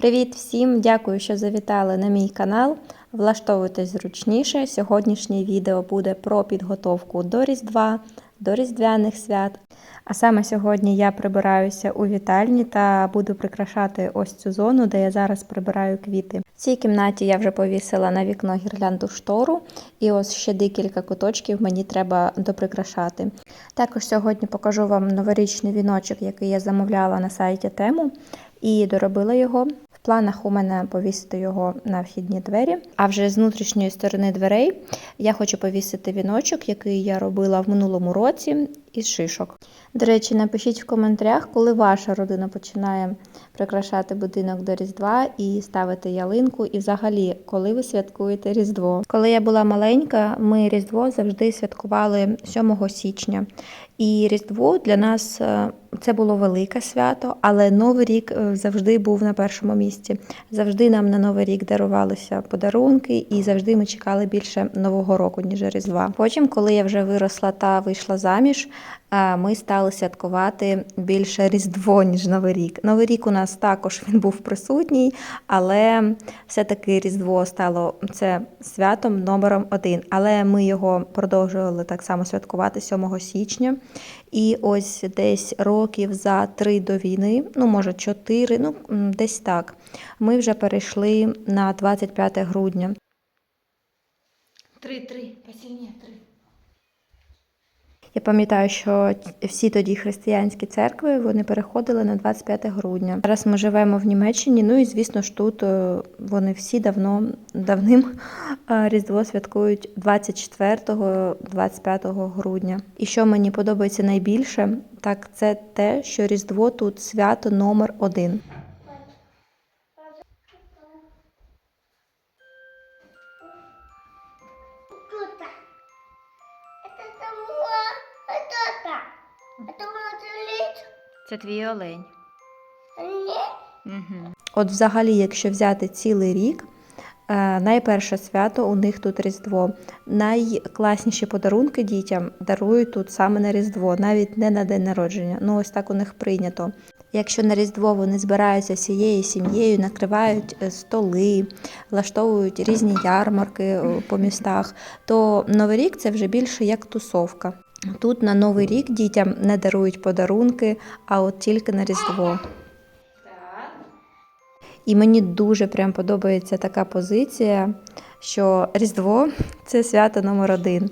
Привіт всім! Дякую, що завітали на мій канал. Влаштовуйтесь зручніше. Сьогоднішнє відео буде про підготовку до Різдва, до Різдвяних свят. А саме сьогодні я прибираюся у вітальні та буду прикрашати ось цю зону, де я зараз прибираю квіти. В цій кімнаті я вже повісила на вікно гірлянду штору, і ось ще декілька куточків мені треба доприкрашати. Також сьогодні покажу вам новорічний віночок, який я замовляла на сайті Тему і доробила його. Планах у мене повісити його на вхідні двері. А вже з внутрішньої сторони дверей я хочу повісити віночок, який я робила в минулому році із шишок. До речі, напишіть в коментарях, коли ваша родина починає прикрашати будинок до Різдва і ставити ялинку, і взагалі, коли ви святкуєте Різдво. Коли я була маленька, ми Різдво завжди святкували 7 січня. І Різдво для нас е, це було велике свято, але Новий рік е, завжди був на першому місці. Завжди нам на Новий рік дарувалися подарунки, і завжди ми чекали більше Нового року, ніж Різдва. Потім, коли я вже виросла та вийшла заміж, ми стали святкувати більше Різдво, ніж Новий рік. Новий рік у нас також він був присутній, але все-таки Різдво стало це святом номером один. Але ми його продовжували так само святкувати 7 січня. І ось десь років за три до війни, ну може чотири, ну десь так. Ми вже перейшли на 25 грудня. Три, три, посильнее, три. Я пам'ятаю, що всі тоді християнські церкви вони переходили на 25 грудня. Зараз ми живемо в Німеччині. Ну і звісно ж тут е, вони всі давно давним е, Різдво святкують 24-25 грудня. І що мені подобається найбільше, так це те, що Різдво тут свято номер один. Це твій олень. Угу. От, взагалі, якщо взяти цілий рік, е, найперше свято у них тут Різдво. Найкласніші подарунки дітям дарують тут саме на Різдво, навіть не на день народження. Ну, ось так у них прийнято. Якщо на Різдво вони збираються всією сім'єю, накривають е, столи, влаштовують різні ярмарки е, по містах, то Новий рік це вже більше як тусовка. Тут на Новий рік дітям не дарують подарунки, а от тільки на Різдво. І мені дуже прям подобається така позиція, що Різдво це свято номер один.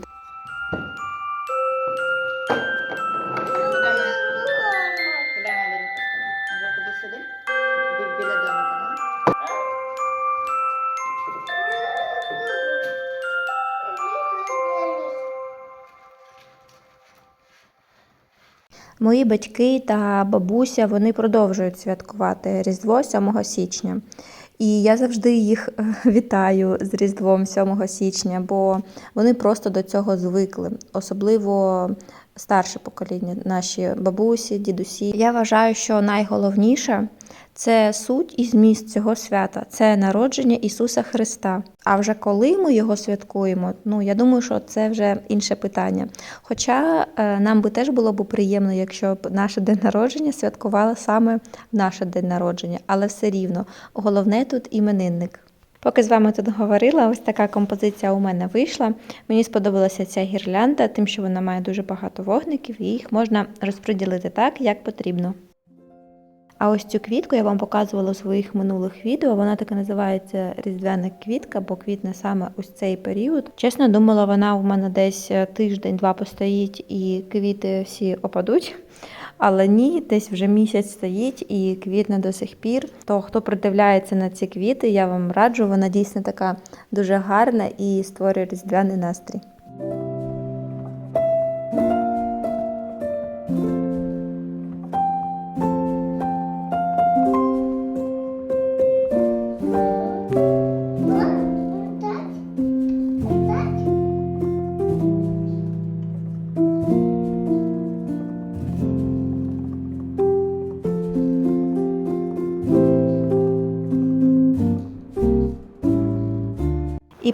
Мої батьки та бабуся вони продовжують святкувати Різдво 7 січня. І я завжди їх е, вітаю з Різдвом 7 січня, бо вони просто до цього звикли, особливо старше покоління, наші бабусі, дідусі. Я вважаю, що найголовніше це суть і зміст цього свята, це народження Ісуса Христа. А вже коли ми його святкуємо, ну я думаю, що це вже інше питання. Хоча е, нам би теж було б приємно, якщо б наше день народження святкувало саме наше день народження, але все рівно головне тут іменинник. Поки з вами тут говорила, ось така композиція у мене вийшла. Мені сподобалася ця гірлянда, тим, що вона має дуже багато вогників, і їх можна розподілити так, як потрібно. А ось цю квітку я вам показувала у своїх минулих відео. Вона так і називається різдвяна квітка, бо квітне саме ось цей період. Чесно, думала, вона у мене десь е, тиждень-два постоїть і квіти всі опадуть. Але ні, десь вже місяць стоїть і квітне до сих пір. То хто придивляється на ці квіти, я вам раджу, вона дійсно така дуже гарна і створює різдвяний настрій.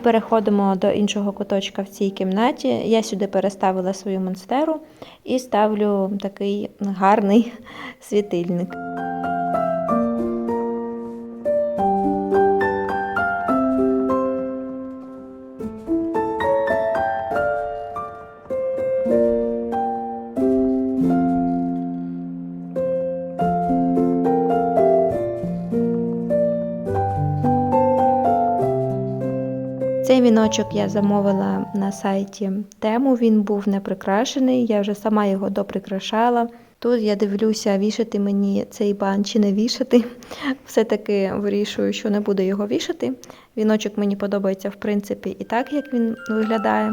Переходимо до іншого куточка в цій кімнаті. Я сюди переставила свою монстеру і ставлю такий гарний світильник. Віночок я замовила на сайті тему. Він був не прикрашений, я вже сама його доприкрашала. Тут я дивлюся, вішати мені цей бан чи не вішати. Все-таки вирішую, що не буду його вішати. Віночок мені подобається, в принципі, і так, як він виглядає.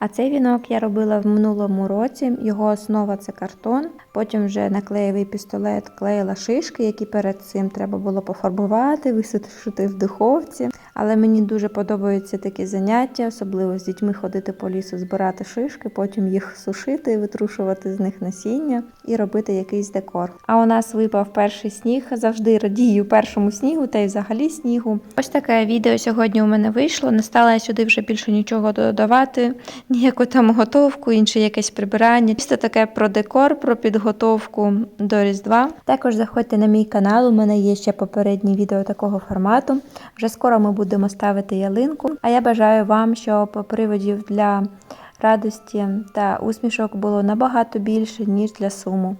А цей вінок я робила в минулому році. Його основа це картон. Потім вже на клеєвий пістолет клеїла шишки, які перед цим треба було пофарбувати, висушити в духовці. Але мені дуже подобаються такі заняття, особливо з дітьми ходити по лісу, збирати шишки, потім їх сушити, витрушувати з них насіння і робити якийсь декор. А у нас випав перший сніг. Завжди радію першому снігу та й взагалі снігу. Ось таке відео сьогодні у мене вийшло. Не стала я сюди вже більше нічого додавати, ніяку там готовку, інше якесь прибирання. Чисто таке про декор, про підготовку до Різдва. Також заходьте на мій канал. У мене є ще попередні відео такого формату. Вже скоро ми будемо ставити ялинку. А я бажаю вам, щоб приводів для радості та усмішок було набагато більше, ніж для суму.